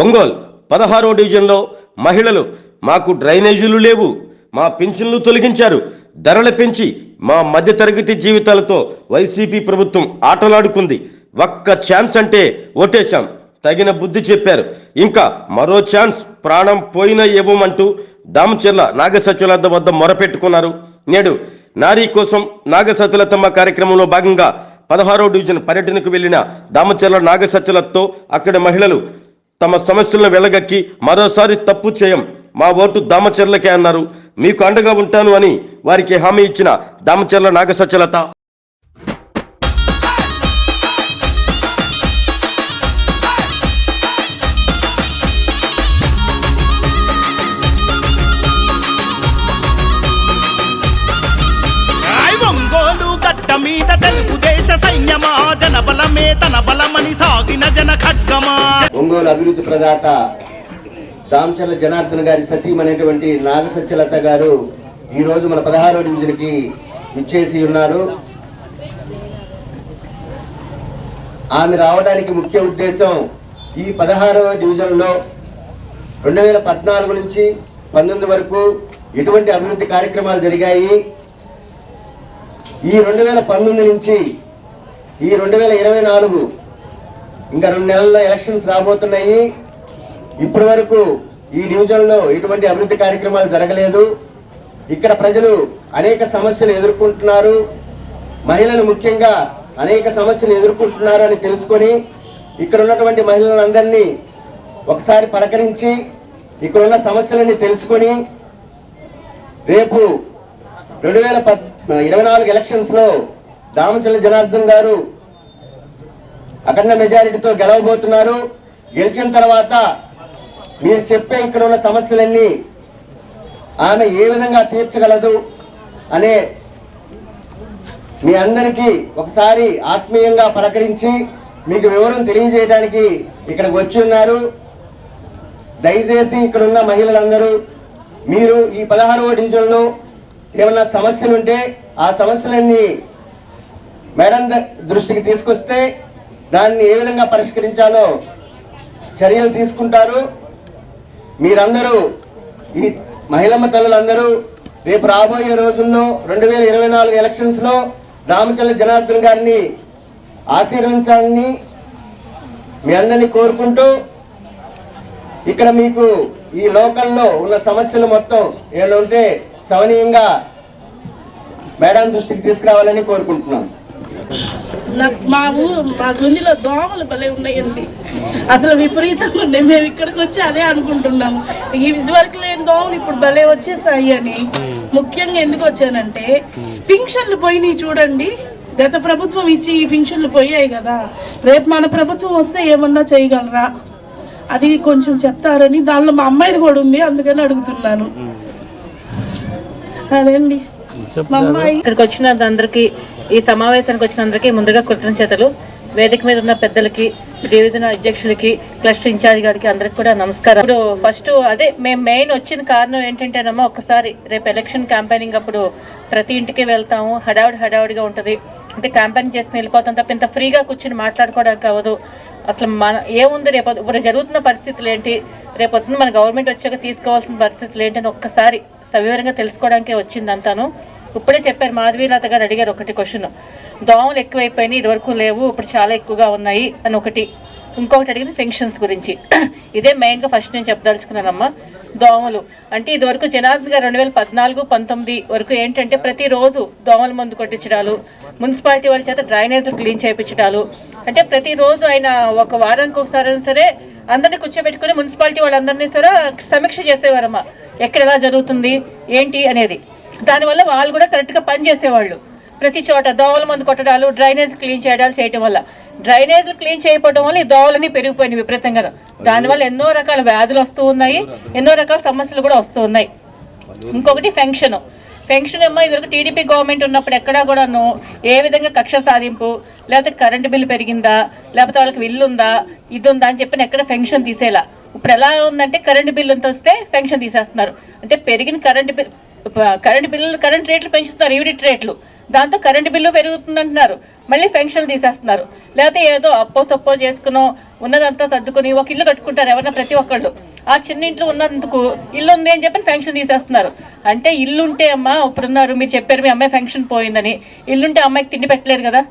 ఒంగోల్ పదహారో డివిజన్లో మహిళలు మాకు డ్రైనేజీలు లేవు. మా పింఛన్లు తొలగించారు. ధరలు పెంచి మా మధ్యతరగతి జీవితాలతో వైసీపీ ప్రభుత్వం ఆటలాడుకుంది. ఒక్క ఛాన్స్ అంటే ఓటేశాం. తగిన బుద్ధి చెప్పారు. ఇంకా మరో ఛాన్స్ ప్రాణం పోయినా ఇవ్వమంటూ దామచెర్ల నాగసత్యులత వద్ద మొరపెట్టుకున్నారు. నేడు నారీ కోసం నాగసత్యులతమ్మ కార్యక్రమంలో భాగంగా పదహారో డివిజన్ పర్యటనకు వెళ్ళిన దామచెర్ల నాగసత్యులతో అక్కడి మహిళలు తమ సమస్యలను వెళ్ళగక్కి మరోసారి తప్పు చేయం. మా ఓటు దామచర్లకే అన్నారు. మీకు అండగా ఉంటాను అని వారికి హామీ ఇచ్చిన దామచర్ల నాగసచలత. మీద తెలుగుదేశ సైన్యమా జనబలమే తన బలమని సాగిన జన ఖడ్గమా. ఒంగోలు అభివృద్ధి ప్రదాత దామచర్ల జనార్దన్ గారి సతీం అనేటువంటి నాగసత్యలత గారు ఈరోజు మన పదహారో డివిజన్కి ఇచ్చేసి ఉన్నారు. ఆమె రావడానికి ముఖ్య ఉద్దేశం ఈ పదహారవ డివిజన్లో రెండు వేల పద్నాలుగు నుంచి పంతొమ్మిది వరకు ఎటువంటి అభివృద్ధి కార్యక్రమాలు జరిగాయి. ఈ రెండు వేల పంతొమ్మిది నుంచి ఈ రెండు వేల ఇరవై నాలుగు ఇంకా రెండు నెలల్లో ఎలక్షన్స్ రాబోతున్నాయి. ఇప్పటి వరకు ఈ డివిజన్లో ఎటువంటి అభివృద్ధి కార్యక్రమాలు జరగలేదు. ఇక్కడ ప్రజలు అనేక సమస్యలు ఎదుర్కొంటున్నారు. మహిళలు ముఖ్యంగా అనేక సమస్యలు ఎదుర్కొంటున్నారు అని తెలుసుకొని ఇక్కడ ఉన్నటువంటి మహిళలందరినీ ఒకసారి పలకరించి ఇక్కడ ఉన్న సమస్యలన్నీ తెలుసుకొని రేపు రెండు వేల పద్ ఇరవై నాలుగు ఎలక్షన్స్లో దామచల జనార్దన్ గారు అఖండ మెజారిటీతో గెలవబోతున్నారు. గెలిచిన తర్వాత మీరు చెప్పే ఇక్కడ ఉన్న సమస్యలన్నీ ఆమె ఏ విధంగా తీర్చగలదు అనే మీ అందరికీ ఒకసారి ఆత్మీయంగా పలకరించి మీకు వివరం తెలియజేయడానికి ఇక్కడికి వచ్చి ఉన్నారు. దయచేసి ఇక్కడ ఉన్న మహిళలందరూ మీరు ఈ పదహారవ డివిజన్లో ఏమన్నా సమస్యలు ఉంటే ఆ సమస్యలన్నీ మేడం దృష్టికి తీసుకొస్తే దాన్ని ఏ విధంగా పరిష్కరించాలో చర్యలు తీసుకుంటారు. మీరందరూ ఈ మహిళమ్మ తల్లులందరూ రేపు రాబోయే రోజుల్లో రెండు వేల ఇరవై నాలుగు ఎలక్షన్స్లో రామచంద్ర జనార్దన్ గారిని ఆశీర్వించాలని మీ అందరినీ కోరుకుంటూ ఇక్కడ మీకు ఈ లోకల్లో ఉన్న సమస్యలు మొత్తం ఏమైనా ఉంటే సవనీయంగా మేడం దృష్టికి తీసుకురావాలని కోరుకుంటున్నాను. మా ఊరు మా గుండిలో దోమలు భలే ఉన్నాయండి. అసలు విపరీతంగా ఉన్నాయి మేము ఇక్కడికి వచ్చి అదే అనుకుంటున్నాము. ఇవి ఇదివరకు లేని దోమలు ఇప్పుడు భలే వచ్చేసాయి అని. ముఖ్యంగా ఎందుకు వచ్చానంటే పింఛన్లు పోయినాయి చూడండి. గత ప్రభుత్వం ఇచ్చి ఈ పింఛన్లు పోయాయి కదా. రేపు మన ప్రభుత్వం వస్తే ఏమన్నా చేయగలరా? అది కొంచెం చెప్తారని. దానిలో మా అమ్మాయిది కూడా ఉంది అందుకని అడుగుతున్నాను. అదండి? మా అమ్మాయి ఇక్కడికి వచ్చిన అందరికి ఈ సమావేశానికి వచ్చిన అందరికీ ముందుగా కృతజ్ఞతలు వేదిక మీద ఉన్న పెద్దలకి డివిజన్ అధ్యక్షులకి క్లస్టర్ ఇన్ఛార్జ్ గారికి అందరికి కూడా నమస్కారం. ఇప్పుడు ఫస్ట్ అదే మేము మెయిన్ వచ్చిన కారణం ఏంటంటేనమ్మా ఒక్కసారి రేపు ఎలక్షన్ క్యాంపెయినింగ్ అప్పుడు ప్రతి ఇంటికి వెళ్తాము. హడావుడి హడావుడిగా ఉంటుంది. అంటే క్యాంపెయిన్ చేసి వెళ్ళిపోతాం తప్ప ఇంత ఫ్రీగా కూర్చొని మాట్లాడుకోవడానికి అవ్వదు. అసలు మన ఏముంది రేపు ఇప్పుడు జరుగుతున్న పరిస్థితులు ఏంటి? రేపొద్దున మన గవర్నమెంట్ వచ్చాక తీసుకోవాల్సిన పరిస్థితులు ఏంటి అని ఒక్కసారి సవివరంగా తెలుసుకోవడానికే వచ్చింది అంతాను. ఇప్పుడే చెప్పారు మాధవీలత గారు అడిగారు ఒకటి క్వశ్చన్. దోమలు ఎక్కువైపోయినాయి ఇదివరకు లేవు ఇప్పుడు చాలా ఎక్కువగా ఉన్నాయి అని ఒకటి. ఇంకొకటి అడిగింది ఫెన్షన్స్ గురించి. ఇదే మెయిన్గా ఫస్ట్ నేను చెప్పదలుచుకున్నానమ్మా. దోమలు. అంటే ఇదివరకు జనార్దన్ గారు రెండు వేల పద్నాలుగు పంతొమ్మిది వరకు ఏంటంటే ప్రతిరోజు దోమల మందు కొట్టించడాలు మున్సిపాలిటీ వాళ్ళ చేత డ్రైనేజీలు క్లీన్ చేయించడాలు. అంటే ప్రతిరోజు ఆయన ఒక వారానికి ఒకసారి అయినా సరే అందరినీ కూర్చోబెట్టుకుని మున్సిపాలిటీ వాళ్ళందరినీ సరే సమీక్ష చేసేవారమ్మా. ఎక్కడ ఎలా జరుగుతుంది ఏంటి అనేది. దానివల్ల వాళ్ళు కూడా కరెక్ట్గా పని చేసేవాళ్ళు. ప్రతి చోట దోవల మందు కొట్టడాలు డ్రైనేజ్ క్లీన్ చేయడాలు చేయటం వల్ల. డ్రైనేజ్లు క్లీన్ చేయకపోవడం వల్ల ఈ దోవలన్నీ పెరిగిపోయినాయి విపరీతంగా దానివల్ల ఎన్నో రకాల వ్యాధులు వస్తూ ఉన్నాయి. ఎన్నో రకాల సమస్యలు కూడా వస్తూ ఉన్నాయి. ఇంకొకటి ఫెన్షన్ ఫెన్షన్ ఏమో ఇదివరకు టీడీపీ గవర్నమెంట్ ఉన్నప్పుడు ఎక్కడా కూడాను ఏ విధంగా కక్ష సాధింపు లేకపోతే కరెంటు బిల్లు పెరిగిందా లేకపోతే వాళ్ళకి ఇల్లు ఉందా ఇది ఉందా అని చెప్పిన ఎక్కడ ఫెన్షన్ తీసేలా. ఇప్పుడు ఎలా ఉందంటే కరెంటు బిల్లు ఎంత వస్తే ఫెన్షన్ తీసేస్తున్నారు. అంటే పెరిగిన కరెంటు బిల్ కరెంట్ బిల్లులు కరెంట్ రేట్లు పెంచుతున్నారు యూనిట్ రేట్లు దాంతో కరెంట్ బిల్లు పెరుగుతుంది అంటున్నారు మళ్ళీ పెన్షన్లు తీసేస్తున్నారు. లేకపోతే ఏదో అప్పో సప్పో చేసుకునో ఉన్నదంతా సర్దుకుని ఒక ఇల్లు కట్టుకుంటారు ఎవరైనా ప్రతి ఒక్కళ్ళు. ఆ చిన్న ఇంట్లో ఉన్నందుకు ఇల్లు ఉంది అని చెప్పి ఫెన్షన్ తీసేస్తున్నారు. అంటే ఇల్లుంటే అమ్మ ఇప్పుడున్నారు మీరు చెప్పారు మీ అమ్మాయి ఫెన్షన్ పోయిందని. ఇల్లుంటే అమ్మాయికి తిండి పెట్టలేదు కదా.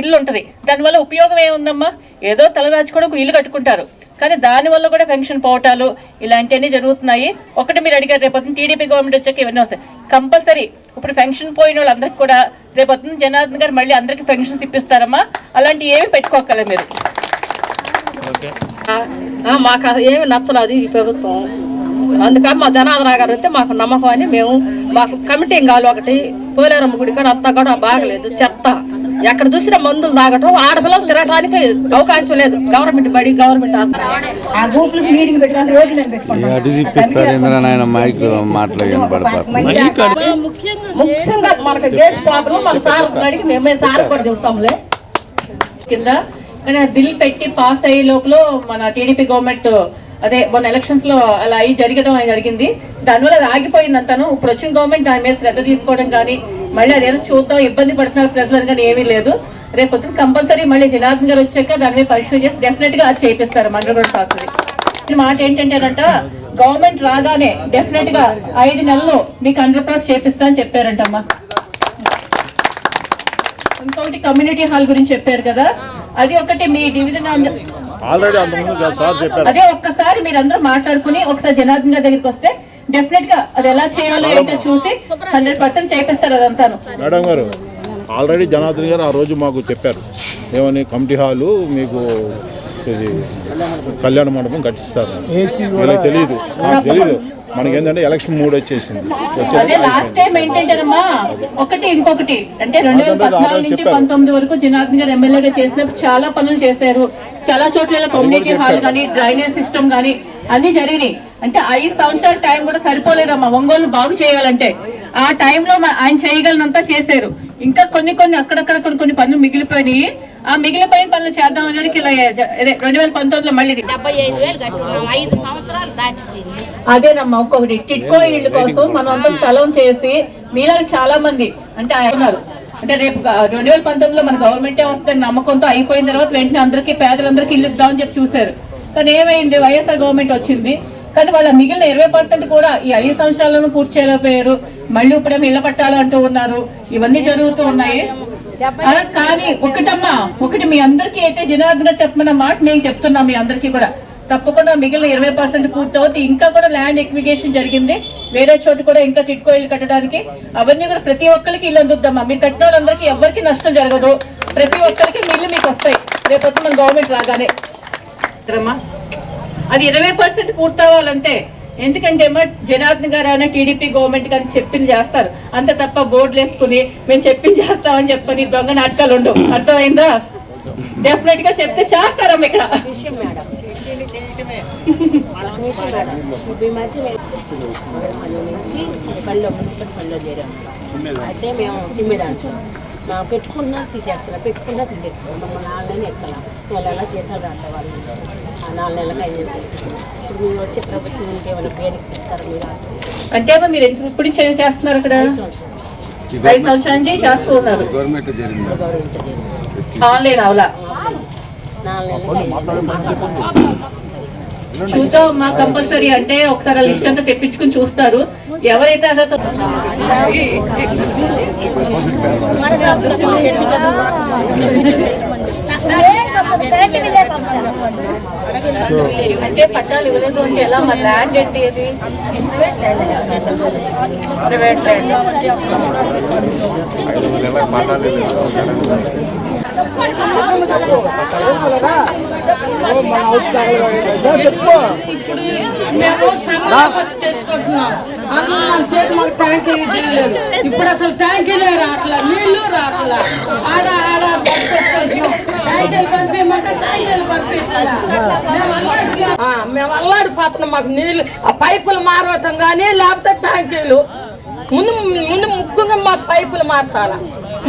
ఇల్లు ఉంటుంది దానివల్ల ఉపయోగం ఏముందమ్మా? ఏదో తలదాచుకోవడం ఒక ఇల్లు కట్టుకుంటారు. కానీ దానివల్ల కూడా పెన్షన్ పోవటాలు ఇలాంటివన్నీ జరుగుతున్నాయి. ఒకటి మీరు అడిగారు రేపొద్దున టీడీపీ గవర్నమెంట్ వచ్చాక ఇవన్నీ వస్తాయి. కంపల్సరీ ఇప్పుడు పెన్షన్ పోయిన వాళ్ళందరికీ కూడా రేపొద్దున జనార్దన్ గారు మళ్ళీ అందరికీ పెన్షన్స్ ఇప్పిస్తారమ్మా. అలాంటివి ఏమీ పెట్టుకోగలరు మీరు. ఆ, మాకు ఏమి నచ్చలేదు ఈ ప్రభుత్వం. అందుకని మా జనార్దన గారు వస్తే మాకు నమ్మకం అని మేము మాకు కమిటీ కావాలి ఒకటి. పోలేరమ్మ గుడి కూడా అంతా కూడా బాగలేదు చెత్త. ఎక్కడ చూసినా మందులు తాగటం ఆడపిల్లలు తిరగటానికి అవకాశం లేదు. గవర్నమెంట్ బడి గవర్నమెంట్ ముఖ్యంగా మనకు గేట్ ప్రాబ్లం మన సార్ అడిగి మేమే సార్ కూడా చెబుతాంలే కింద. కానీ ఆ బిల్ పెట్టి పాస్ అయ్యే లోపల మన టీడీపీ గవర్నమెంట్ అదే మొన్న ఎలక్షన్స్లో అలా అయి జరగడం జరిగింది. దానివల్ల అది ఆగిపోయిందంతాను. ఇప్పుడు వచ్చిన గవర్నమెంట్ దాని మీద శ్రద్ధ తీసుకోవడం కానీ మళ్ళీ అదేదో చూద్దాం ఇబ్బంది పడుతున్నారు ప్రజలు కానీ ఏమీ లేదు. రేపు పొద్దున కంపల్సరీ మళ్ళీ జనార్దన్ గారు వచ్చాక దాని మీద పరిశీలన చేసి డెఫినెట్గా అది చేపిస్తారు మండల రోడ్ పాస్ ఈ మాట ఏంటంటేనంట గవర్నమెంట్ రాగానే డెఫినెట్గా ఐదు నెలలు మీకు హండ్రెడ్ పర్సెంట్ చేపిస్తా అని చెప్పారంటమ్మా. ఇంకొకటి కమ్యూనిటీ హాల్ గురించి చెప్పారు కదా. అది ఒకటి మీ డివిజన్ అదే ఒక్కసారి మీరందరూ మాట్లాడుకుని ఒకసారి జనార్దన్ గారి దగ్గరికి వస్తే డెఫినెట్గా అది ఎలా చేయాలో ఏంటో చూసి హండ్రెడ్ పర్సెంట్ చేపిస్తారు అదంతాను. మేడం గారు ఆల్రెడీ జనార్దన్ గారు ఆ రోజు మాకు చెప్పారు. ఏమని కమిటీ హాలు మీకు ఇది కళ్యాణ మండపం కట్టిస్తారు. తెలియదు నాకు తెలియదు మనకి ఏంటంటే ఎలక్షన్ మూడ్ వచ్చేసింది. లాస్ట్ టైం ఏంటంటేనమ్మా ఒకటి ఇంకొకటి. అంటే రెండు వేల పద్నాలుగు నుంచి పంతొమ్మిది వరకు జనార్దన్ గారు ఎమ్మెల్యేగా చేసినప్పుడు చాలా పనులు చేశారు. చాలా చోట్ల కమ్యూనిటీ హాల్ కానీ డ్రైనేజ్ సిస్టమ్ కానీ అన్ని జరిగినాయి. అంటే ఐదు సంవత్సరాల టైం కూడా సరిపోలేదమ్మా. ఒంగోలు బాగు చేయాలంటే. ఆ టైంలో ఆయన చేయగలనంతా చేశారు. ఇంకా కొన్ని కొన్ని అక్కడక్కడ కొన్ని కొన్ని పనులు మిగిలిపోయినాయి. ఆ మిగిలిపోయిన పనులు చేద్దాం అనడానికి ఇలా రెండు వేల పంతొమ్మిదిలో మళ్ళీ అదేనమ్మా ఇంకొకటి టిట్కో ఇళ్ళ కోసం మనం అంతా స్థలం చేసి మీలాగా చాలా మంది అంటే ఆయన ఉన్నారు. అంటే రేపు రెండు వేల పంతొమ్మిదిలో మన గవర్నమెంటే వస్తుందని నమ్మకంతో అయిపోయిన తర్వాత వెంటనే అందరికీ పేదలందరికీ ఇల్లు ఇద్దామని చెప్పి చూశారు. కానీ ఏమైంది? వైఎస్ఆర్ గవర్నమెంట్ వచ్చింది. కానీ వాళ్ళ మిగిలిన ఇరవై పర్సెంట్ కూడా ఈ ఐదు సంవత్సరాలను పూర్తి చేయలేకపోయారు. మళ్ళీ ఇప్పుడే ఇళ్ళ పట్టాలు అంటూ ఉన్నారు. ఇవన్నీ జరుగుతూ ఉన్నాయి. అలా కానీ ఒకటమ్మా ఒకటి మీ అందరికీ అయితే జనార్దన చెప్పమన్న మాట నేను చెప్తున్నా మీ అందరికీ కూడా. తప్పకుండా మిగిలిన ఇరవై పర్సెంట్ పూర్తవుతుంది ఇంకా కూడా ల్యాండ్ ఎక్విగేషన్ జరిగింది. వేరే చోటు కూడా ఇంకా టిట్కో ఇల్లు కట్టడానికి. అవన్నీ కూడా ప్రతి ఒక్కరికి ఇల్లు అందుద్దమ్మా మీరు కట్టిన వాళ్ళందరికీ ఎవరికి నష్టం జరగదు. ప్రతి ఒక్కరికి ఇల్లు మీకు వస్తాయి. రేపొద్దు మన గవర్నమెంట్ రాగానే. సరేమ్మా. అది ఇరవై పర్సెంట్ పూర్తవ్వాలంతే ఎందుకంటే ఏమో జనార్దన్ గారు అయినా టీడీపీ గవర్నమెంట్ కానీ చెప్పింది చేస్తారు. అంత తప్ప బోర్డులు వేసుకుని మేము చెప్పింది చేస్తామని చెప్పని దొంగ నాటకాలు ఉండవు. అర్థమైందా? డెఫినెట్గా చెప్తే చేస్తారమ్మ ఇక్కడ. ఈ మధ్య మేము నుంచి పనిలో మున్సిపల్ పనిలో చేరాము. అయితే మేము చిమ్మిదాంచు మేము పెట్టుకున్నా తీసేస్తున్నా. పెట్టుకున్నా తీసేస్తున్నాం మమ్మల్ని నాలుగు నెలలు ఎక్కల నెలల జీతాలు రావట్లే వాళ్ళు. ఆ నాలుగు నెలలకు ఐదు. ఇప్పుడు మీరు వచ్చే ప్రభుత్వం ఇంకేమైనా పేరుకి ఇస్తారు మీరు? అంటే మీరు ఇప్పుడు చేస్తున్నారు ఇక్కడ ఐదు సంవత్సరాల. నుంచి చేస్తూ ఉన్నారు. గవర్నమెంట్ ఆన్లైన్ అవలా? చూద్దాం మా కంపల్సరీ అంటే ఒకసారి లిస్ట్ అంతా తెప్పించుకుని చూస్తారు. ఎవరైతే అసలు అంటే పట్టాలు ఇవ్వలేదు అంటే ఎలా? మరి ల్యాండ్ ఏంటి అది ప్రైవేట్ ల్యాండ్ మేము ధర్నాలు చేతి మాకు ట్యాంకీ లేదు. ఇప్పుడు అసలు ట్యాంకీలే రాట్లా నీళ్ళు రాట్లా ఆడ ఆడ ట్యాంకీలు పంపించమంటే ట్యాంకీలు పంపిస్తున్నా. మేము అల్లాడి- మేము అల్లాడిపోతున్నాం మాకు నీళ్ళు ఆ పైపులు మారవటం కానీ లేకపోతే ట్యాంకీలు ముందు ముందు ముఖ్యంగా మాకు పైపులు మార్చాలా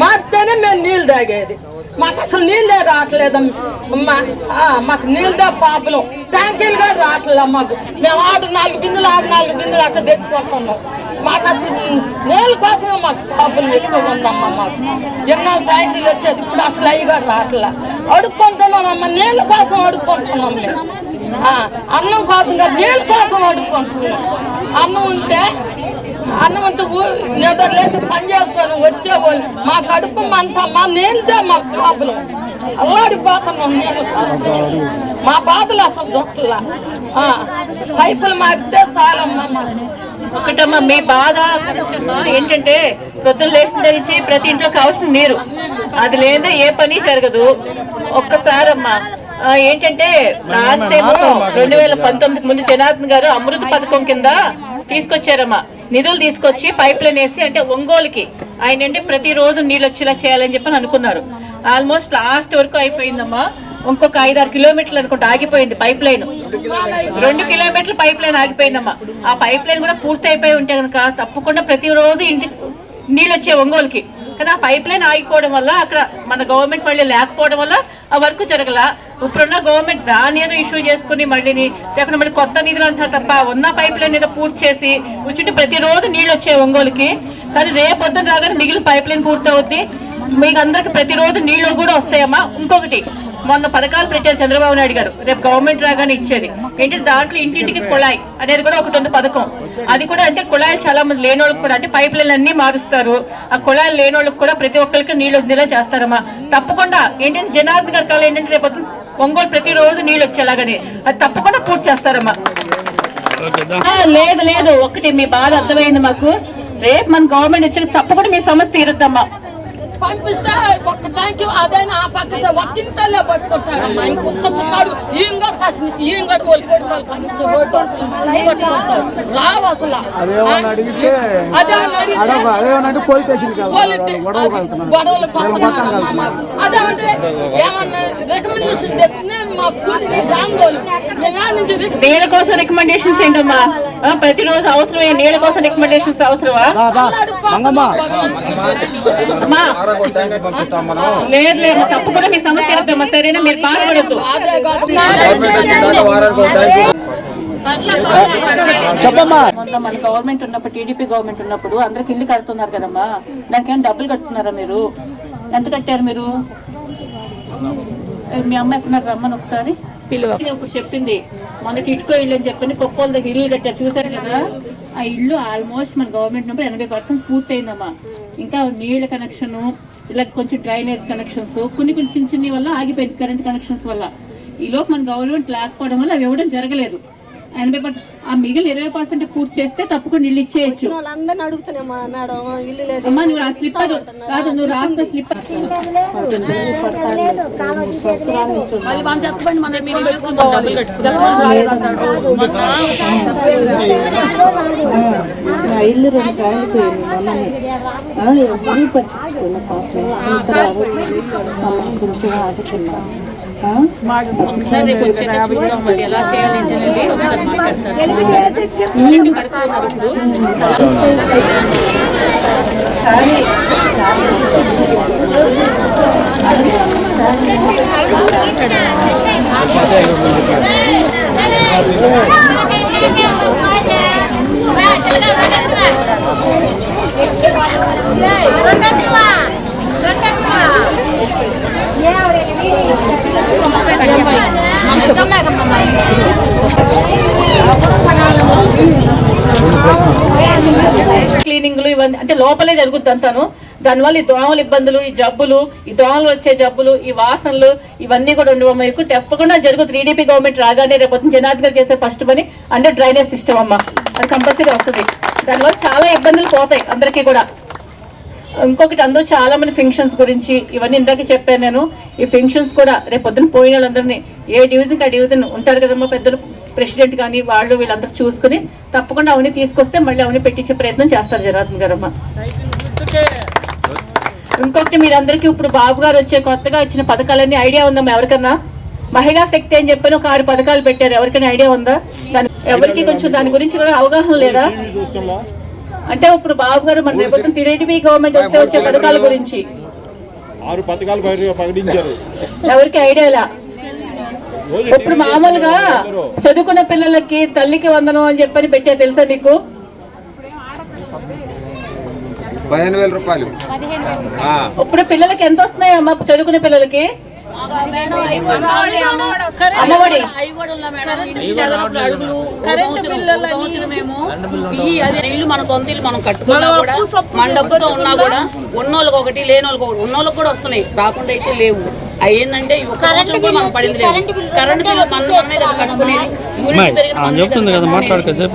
మాస్తేనే మేము నీళ్ళు తాగేది. మాకు అసలు నీళ్ళే రావట్లేదు మాకు నీళ్ళే ప్రాబ్లం. ట్యాంకీలు కూడా రావట్లేదు మాకు. మేము ఆరు నాలుగు బిందులు ఆరు నాలుగు బిందులు అక్కడ తెచ్చుకుంటున్నాం. మాకు అసలు నీళ్ళ కోసమే మాకు పాపలు ఎక్కువగా ఉందమ్మా మాకు. ఎన్నో ట్యాంకీలు వచ్చేది. ఇప్పుడు అసలు అవి కూడా రావట్లే. అడుక్కుంటున్నామమ్మా నీళ్ళ కోసం అడుక్కుంటున్నాం మేము. అన్నం కోసం కాదు నీళ్ళ కోసం అడుక్కుంటున్నాం. అన్నం ఉంటే అన్నం ఉంటే ఊ- నిద్ర లేచి పని చేసుకొని వచ్చేవాళ్ళు మా కడుపు అంతా మా మా ప్రాబ్లం అల్లాడిపోతున్నాం నీళ్ళు మా బాధలు. అసలు దొక్కలా పైపులు మారితే చాలమ్మా. ఒకటమ్మా మీ బాధ. ఏంటంటే పొద్దున్న లేచిన నుంచి ప్రతి ఇంట్లో కావాల్సిన నీరు అది లేదా ఏ పని జరగదు. ఒక్కసారమ్మా ఏంటంటే లాస్ట్ టైం రెండు వేల పంతొమ్మిదికి ముందు జనార్దన్ గారు అమృత పథకం కింద తీసుకొచ్చారమ్మా. నిధులు తీసుకొచ్చి పైప్ లైన్ వేసి అంటే ఒంగోలుకి. ఆయన అంటే ప్రతిరోజు నీళ్ళు వచ్చేలా చేయాలని చెప్పి అనుకున్నారు. ఆల్మోస్ట్ లాస్ట్ వరకు అయిపోయిందమ్మా. ఇంకొక ఐదారు కిలోమీటర్లు అనుకుంటా ఆగిపోయింది పైప్ లైన్. రెండు కిలోమీటర్ల పైప్ లైన్ ఆగిపోయిందమ్మా. ఆ పైప్ లైన్ కూడా పూర్తి అయిపోయి ఉంటే కనుక తప్పకుండా ప్రతిరోజు ఇంటి నీళ్ళు వచ్చే ఒంగోలుకి. కానీ ఆ పైప్ లైన్ ఆగిపోవడం వల్ల అక్కడ మన గవర్నమెంట్ మళ్ళీ లేకపోవడం వల్ల ఆ వర్క్ జరగల. ఇప్పుడున్న గవర్నమెంట్ రానియర్ ఇష్యూ చేసుకుని మళ్ళీని లేకుండా మళ్ళీ కొత్త నిధులు అంటారు తప్ప ఉన్న పైప్ లైన్ ఏదో పూర్తి చేసి ఉచిటి ప్రతిరోజు నీళ్ళు వచ్చాయి ఒంగోలుకి. కానీ రేపొద్దున రాగానే మిగిలిన పైప్ లైన్ పూర్తి అవుద్ది మీకు అందరికి ప్రతిరోజు నీళ్ళు కూడా వస్తాయమ్మా. ఇంకొకటి మొన్న పథకాలు పెట్టారు చంద్రబాబు నాయుడు గారు. రేపు గవర్నమెంట్ రాగానే ఇచ్చేది. ఏంటంటే దాంట్లో ఇంటింటికి కుళాయి అనేది కూడా ఒకటి ఉంది పథకం. అది కూడా అంటే కుళాయిలు చాలా మంది లేని వాళ్ళకి కూడా అంటే పైప్ లైన్ అన్ని మారుస్తారు. ఆ కుళాయిలు లేని వాళ్ళకి కూడా ప్రతి ఒక్కరికి నీళ్ళు వచ్చేలా చేస్తారమ్మా. తప్పకుండా ఏంటంటే జనార్దన్ గారి కాలం ఏంటంటే రేపు ఒంగోలు ప్రతిరోజు నీళ్ళు వచ్చేలాగానే అది తప్పకుండా పూర్తి చేస్తారమ్మా. ఆ, లేదు లేదు. ఒకటి మీ బాధ అర్థమైంది మాకు. రేపు మన గవర్నమెంట్ వచ్చి తప్పకుండా మీ సమస్య తీరుద్దమ్మా పంపిస్తే థ్యాంక్ యూ పట్టుకుంటారు. రావు అసలు అదేమనంటే పోలీస్. అదేమంటే ఏమన్నా రికమెండేషన్ మా నీళ్ళ కోసం రికమెండేషన్స్ ఏంటమ్మా? ప్రతిరోజు అవసరమే నీళ్ళ కోసం రికమెండేషన్స్ అవసరమా? లేదు లేదు తప్పకుండా మీ సమస్య తీరుద్దమ్మా సరేనా మీరు బాధపడద్దు. చెప్పమ్మా. మొన్న మన గవర్నమెంట్ ఉన్నప్పుడు టీడీపీ గవర్నమెంట్ ఉన్నప్పుడు అందరికి ఇల్లు కడుతున్నారు కదమ్మా. దానికి ఏమైనా డబ్బులు కట్టున్నారా మీరు? ఎంత కట్టారు మీరు? మీ అమ్మ ఎక్కడున్నారు? రమ్మని ఒకసారి. పిలువ. ఇప్పుడు చెప్పింది. మొన్నటి ఇటుకో ఇల్లు అని చెప్పింది కొప్పోల దగ్గర ఇల్లు కట్టారు. చూసారు కదా? ఆ ఇల్లు ఆల్మోస్ట్ మన గవర్నమెంట్ ఉన్నప్పుడు ఎనభై పర్సెంట్ పూర్తయిందమ్మా. ఇంకా నీళ్ళ కనెక్షన్ ఇలా కొంచెం డ్రైనేజ్ కనెక్షన్స్ కొన్ని కొన్ని చిన్న చిన్న వల్ల ఆగిపోయింది కరెంట్ కనెక్షన్స్ వల్ల. ఈ లోపు మన గవర్నమెంట్ లేకపోవడం వల్ల అవి ఇవ్వడం జరగలేదు. ఎనభై పర్సెంట్ ఆ మిగిలిన ఇరవై పర్సెంట్ పూర్తి చేస్తే తప్పకుండా ఇల్లు ఇచ్చేయచ్చు అమ్మా నువ్వు ఆ స్లిప్ అది కాదు నువ్వు రాసిన స్లిప్ మళ్ళీ మనం చెప్పండి మన మీరు ఇల్లు రెండు కాయలు పోయింది మొన్ననే ఇల్లు పట్టించుకున్న పాపం కొంచెం ఒకసారి రేపు వచ్చేట చూద్దాం మరి ఎలా చేయాలి ఏంటనేది ఒకసారి మాట్లాడతారు. ఇల్లు కడుతున్నారు ఇప్పుడు క్లీనింగ్లు ఇవన్నీ అంటే లోపలే జరుగుతుంది అంతాను దానివల్ల ఈ దోమల ఇబ్బందులు ఈ జబ్బులు ఈ దోమలు వచ్చే జబ్బులు ఈ వాసనలు ఇవన్నీ కూడా ఉండవు. మీకు తప్పకుండా జరుగుతుంది టీడీపీ గవర్నమెంట్ రాగానే రేపు పొద్దున్న చేసే ఫస్ట్ పని అంటే డ్రైనేజ్ సిస్టమ్ అమ్మ. అది కంపల్సరీ వస్తుంది. దానివల్ల చాలా ఇబ్బందులు పోతాయి అందరికీ కూడా. ఇంకొకటి అందరూ చాలా మంది ఫంక్షన్స్ గురించి ఇవన్నీ ఇందాక చెప్పాను నేను. ఈ ఫంక్షన్స్ కూడా రేపు పొద్దున పోయిన వాళ్ళందరినీ ఏ డివిజన్ ఆ డివిజన్ ఉంటారు కదమ్మా పెద్దలు ప్రెసిడెంట్ కానీ వాళ్ళు వీళ్ళందరూ చూసుకుని తప్పకుండా అవన్నీ తీసుకొస్తే మళ్ళీ అవన్నీ పెట్టించే ప్రయత్నం చేస్తారు జనార్దన్ గారమ్మ ఇంకొకటి మీరందరికీ ఇప్పుడు బాబు గారు వచ్చే కొత్తగా వచ్చిన పథకాలన్నీ ఐడియా ఉందమ్మా ఎవరికన్నా? మహిళా శక్తి అని చెప్పని ఒక ఆరు పథకాలు పెట్టారు. ఎవరికైనా ఐడియా ఉందా? దాని ఎవరికి కొంచెం దాని గురించి కూడా అవగాహన లేదా? అంటే ఇప్పుడు బాబు గారు మన రేపు టీడీపీ గవర్నమెంట్ వస్తే వచ్చే పథకాల గురించి. ఆరు పథకాలు ప్రకటించారు. ఎవరికి ఐడియా ఇలా రోజు ఇప్పుడు మామూలుగా చదువుకున్న పిల్లలకి తల్లికి వందనం అని చెప్పని పెట్టా తెలుసా మీకు? పదిహేను వేల రూపాయలు. ఇప్పుడు పిల్లలకి ఎంత వస్తున్నాయి అమ్మ చదువుకునే పిల్లలకి? ఇల్లు మన సొంత ఇల్లు మనం కట్టుకున్నా కూడా మన డబ్బుతో ఉన్నా కూడా ఉన్నోళ్ళకి ఒకటి లేనోళ్ళకి ఒకటి ఉన్నోళ్ళకి కూడా వస్తున్నాయి రాకుండా అయితే లేవు ఏంటంటే ఒక సంవత్సరం కూడా మనకు పడింది లేదు. కరెంట్ బిల్లు మన మనమే కదా కట్టుకునేది యూనిట్ పెరిగిన.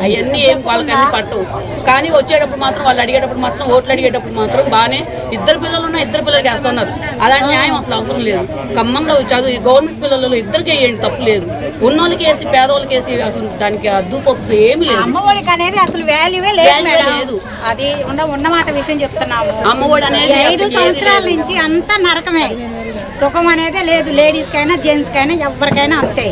అవన్నీ ఏం వాళ్ళకన్నీ పట్టవు కానీ వచ్చేటప్పుడు మాత్రం వాళ్ళు అడిగేటప్పుడు మాత్రం ఓట్లు అడిగేటప్పుడు మాత్రం బాగానే ఇద్దరు పిల్లలు ఉన్న ఇద్దరు పిల్లలకి వేస్తున్నారు. అలాంటి న్యాయం అసలు అవసరం లేదు. ఖమ్మంగా చదువు గవర్నమెంట్ పిల్లలు ఇద్దరికి వేయండి తప్పు లేదు. ఉన్నోళ్ళకి వేసి పేదవాళ్ళకి వేసి అసలు దానికి అద్దు పొత్తు ఏమీ లేదు. అమ్మఒడికి అనేది అసలు వాల్యూవే లేదు. అది ఉన్న ఉన్నమాట విషయం చెప్తున్నాము. అమ్మఒడి అనేది ఈ ఐదు సంవత్సరాల. నుంచి అంతా నరకమే. సుఖం అనేదే లేదు. లేడీస్ కైనా జెంట్స్ కైనా ఎవరికైనా అంతే.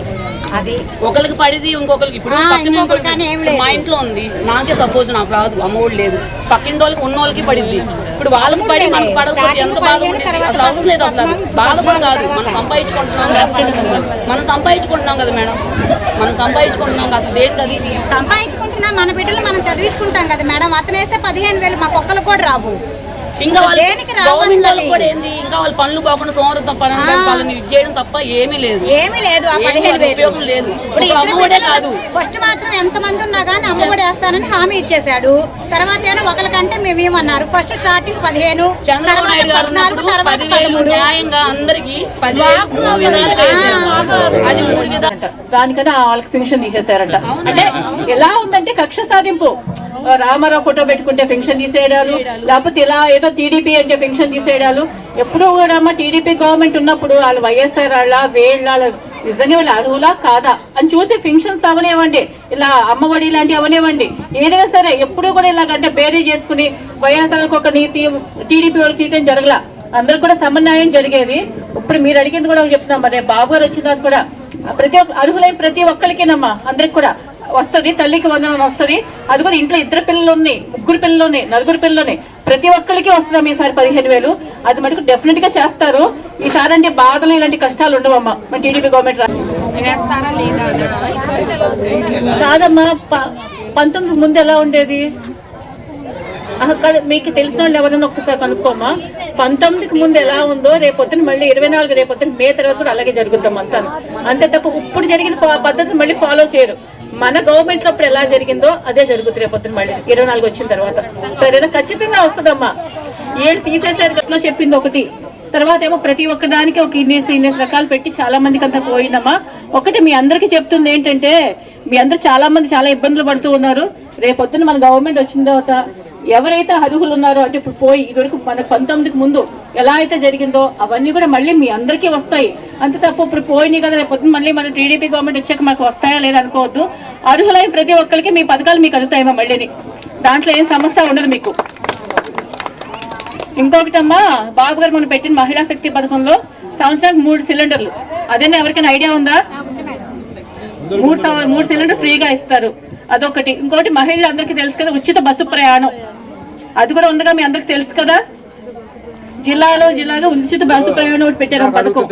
అది ఒకరికి పడిది ఇంకొకరికి ఇప్పుడు ఆ, పక్కన ఇంకొకరికి ఇంకొకరికి కానీ ఏం లేదు. మా ఇంట్లో ఉంది. నాకే సపోజ్ నాకు రాదు. అమ్మఒడి లేదు. పక్కింటి వాళ్ళకి ఉన్న వాళ్ళకి పడిద్ది. ఇప్పుడు వాళ్ళకి పడి మనకు పడకపోతే ఎంత బాధ ఉండేది అసలు అవసరం లేదు అసలు అది. బాధ కూడా కాదు. మనం సంపాదించుకుంటున్నాం కదా. మనం సంపాదించుకుంటున్నాం కదా మేడం. మనం సంపాదించుకుంటున్నాం కదా. అసలు దేనికి అది? సంపాదించుకుంటున్నా. మన బిడ్డలు మనం చదివించుకుంటాం కదా మేడం. అతను వేస్తే పదిహేను వేలు. మాకు ఒక్కరు కూడా రావు. ఇంకా వాళ్ళు గవర్నమెంట్ కూడా ఏంది? ఇంకా వాళ్ళ పనులు కాకుండా సోమరత పని వాళ్ళని ఇది చేయడం తప్ప ఏమీ లేదు. ఏమీ లేదు ఆ పదిహేను వేలు. ఉపయోగం లేదు. ఇప్పుడు కాదు. ఫస్ట్ మాత్రం ఎంత మంది ఉన్నా కానీ అమ్మఒడి వేస్తానని హామీ ఇచ్చేశాడు. తర్వాత ఏమో ఒకరికంటే మేము ఏమన్నారు? ఫస్ట్ స్టార్టింగ్ పదిహేను చంద్రబాబు నాయుడు గారు ఉన్నప్పుడు తర్వాత పదివేలు పదమూడు. న్యాయంగా అందరికి పదివేలు మూడు విధాలుగా వేశారు. అది మూడు విధాలు. దానికన్నా వాళ్ళకి పెన్షన్ తీసేశారట. అంటే ఎలా ఉందంటే కక్ష సాధింపు. రామారావు ఫోటో పెట్టుకుంటే పెన్షన్ తీసేయడాలు? లేకపోతే ఇలా ఏదో టీడీపీ అంటే పెన్షన్ తీసేయడాలు? ఎప్పుడూ కూడా అమ్మ టీడీపీ గవర్నమెంట్ ఉన్నప్పుడు వాళ్ళు వైఎస్ఆర్ వాళ్ళ వేళ్ళ నిజంగా వాళ్ళు అర్హులా కాదా? అని చూసి పెన్షన్స్ అవనివ్వండి. ఇలా అమ్మఒడి లాంటివి అవనివ్వండి. ఏదైనా సరే ఎప్పుడూ కూడా ఇలాగంటే బేరీ చేసుకుని వైఎస్ఆర్కి ఒక నీతి టీడీపీ వాళ్ళకి నీతి జరగల? అందరు కూడా సమన్వయం జరిగేది. ఇప్పుడు మీరు అడిగింది కూడా చెప్తున్నాం మరి. బాబు గారు వచ్చిన తర్వాత కూడా. ప్రతి ఒక్క అర్హులైన ప్రతి ఒక్కరికేనమ్మా అందరికి కూడా. వస్తుంది తల్లికి వందనం వస్తుంది. అది కూడా ఇంట్లో ఇద్దరు పిల్లలు ఉన్నాయి ముగ్గురు పిల్లలు ఉన్నాయి నలుగురు పిల్లలు ఉన్నాయి ప్రతి ఒక్కరికి వస్తున్నాం ఈసారి పదిహేను వేలు. అది మటుకు డెఫినెట్గా చేస్తారు. ఈసారి అంటే బాధలు ఇలాంటి కష్టాలు ఉండవమ్మా. మన టీడీపీ గవర్నమెంట్ కాదమ్మా పంతొమ్మిది ముందు ఎలా ఉండేది? మీకు తెలిసిన వాళ్ళు ఎవరైనా ఒక్కసారి కనుక్కోమా పంతొమ్మిదికి ముందు ఎలా ఉందో రేపొద్దున మళ్ళీ ఇరవై నాలుగు రేపొద్దున మే తర్వాత కూడా అలాగే జరుగుతాం అంతా అంతే తప్ప ఇప్పుడు జరిగిన పద్ధతిని మళ్ళీ ఫాలో చేయరు. మన గవర్నమెంట్లో అప్పుడు ఎలా జరిగిందో అదే జరుగుతుంది రేపొద్దున మళ్ళీ. ఇరవై నాలుగు వచ్చిన తర్వాత. సరేనా? ఖచ్చితంగా వస్తుందమ్మా. ఏళ్ళు తీసేసారు గట్లా చెప్పింది ఒకటి. తర్వాత ఏమో ప్రతి ఒక్క దానికి ఒక ఇన్నేసి ఇన్నేసి రకాలు పెట్టి చాలా మందికి అంతా పోయిందమ్మా. ఒకటి మీ అందరికి చెప్తుంది ఏంటంటే మీ అందరు చాలా మంది చాలా ఇబ్బందులు పడుతూ ఉన్నారు. రేపొద్దున మన గవర్నమెంట్ వచ్చిన తర్వాత ఎవరైతే అర్హులు ఉన్నారో అంటే ఇప్పుడు పోయి ఇదివరకు మన పంతొమ్మిదికి ముందు ఎలా అయితే జరిగిందో అవన్నీ కూడా మళ్ళీ మీ అందరికీ వస్తాయి. అంత తప్ప ఇప్పుడు పోయినాయి కదా రేపు మళ్ళీ మన టీడీపీ గవర్నమెంట్ వచ్చాక మాకు వస్తాయా లేదా అనుకోవద్దు. అర్హులైన ప్రతి ఒక్కరికి మీ పథకాలు మీకు అందుతాయేమో మళ్ళీని. దాంట్లో ఏం సమస్య ఉండదు మీకు. ఇంకొకటమ్మా బాబు గారు మనం పెట్టిన మహిళా శక్తి పథకంలో సంవత్సరానికి మూడు సిలిండర్లు. అదేనా ఎవరికైనా ఐడియా ఉందా? మూడు మూడు సిలిండర్ ఫ్రీగా ఇస్తారు. అదొకటి. ఇంకోటి మహిళలు అందరికీ తెలుసు కదా ఉచిత బస్సు ప్రయాణం. అది కూడా ఉందిగా మీ అందరికి తెలుసు కదా? జిల్లాలో జిల్లాలో ఉచిత బస్సు ప్రయాణం ఒకటి పెట్టారు పథకం.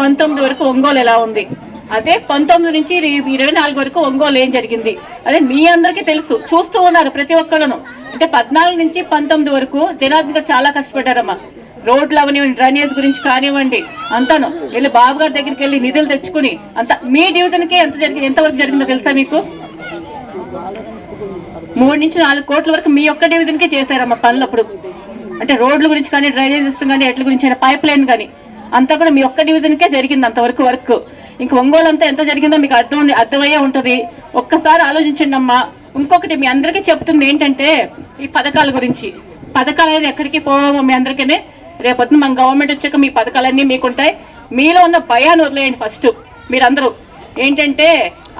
పంతొమ్మిది వరకు ఒంగోలు ఎలా ఉంది? అదే పంతొమ్మిది నుంచి ఇరవై- ఇరవై నాలుగు వరకు ఒంగోలు ఏం జరిగింది? అదే మీ అందరికీ తెలుసు. చూస్తూ ఉన్నారు ప్రతి ఒక్కళ్ళను. అంటే పద్నాలుగు నుంచి పంతొమ్మిది వరకు జనార్దన్ గారు చాలా కష్టపడ్డారమ్మా. రోడ్లు అవనివ్వండి డ్రైనేజ్ గురించి కానివ్వండి అంతాను. వెళ్ళి బాబు గారి దగ్గరికి వెళ్ళి నిధులు తెచ్చుకుని అంత మీ డివిజన్కి ఎంత జరిగింది ఎంతవరకు జరిగిందో తెలుసా మీకు? మూడు నుంచి నాలుగు కోట్ల వరకు మీ ఒక్క డివిజన్కే చేశారమ్మా పనులు అప్పుడు అంటే రోడ్ల గురించి కానీ డ్రైనేజ్ సిస్టమ్ కానీ ఎట్ల గురించి అయినా పైప్ లైన్ కానీ అంతా కూడా మీ ఒక్క డివిజన్కే జరిగింది అంతవరకు వర్క్ ఇంక ఒంగోలు అంతా ఎంత జరిగిందో మీకు అర్థం అర్థమయ్యే ఉంటుంది. ఒక్కసారి ఆలోచించండి అమ్మా. ఇంకొకటి మీ అందరికీ చెప్తుంది ఏంటంటే ఈ పథకాల గురించి. పథకాలు అనేది ఎక్కడికి పోవమ్మా మీ అందరికీ రేపొద్దున మన గవర్నమెంట్ వచ్చాక మీ పథకాలన్నీ మీకుంటాయి. మీలో ఉన్న భయాన్ని వదిలేయండి ఫస్ట్ మీరందరూ. ఏంటంటే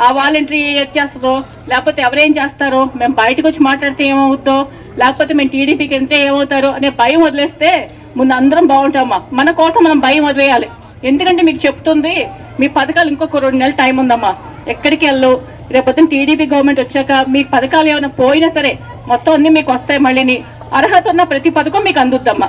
ఆ వాలంటరీ ఏం చేస్తుందో లేకపోతే ఎవరేం చేస్తారో మేము బయటకు వచ్చి మాట్లాడితే ఏమవుతుందో లేకపోతే మేము టీడీపీకి వెళ్తే ఏమవుతారో అనే భయం వదిలేస్తే ముందు అందరం బాగుంటామా మన కోసం మనం భయం వదిలేయాలి. ఎందుకంటే మీకు చెప్తుంది మీ పథకాలు ఇంకొక రెండు నెలలు టైం ఉందమ్మా. ఎక్కడికి వెళ్ళు. రేపొద్దున టీడీపీ గవర్నమెంట్ వచ్చాక మీ పథకాలు ఏమైనా పోయినా సరే మొత్తం అన్నీ మీకు వస్తాయి మళ్ళీని. అర్హత ఉన్న ప్రతి పథకం మీకు అందుద్దమ్మా.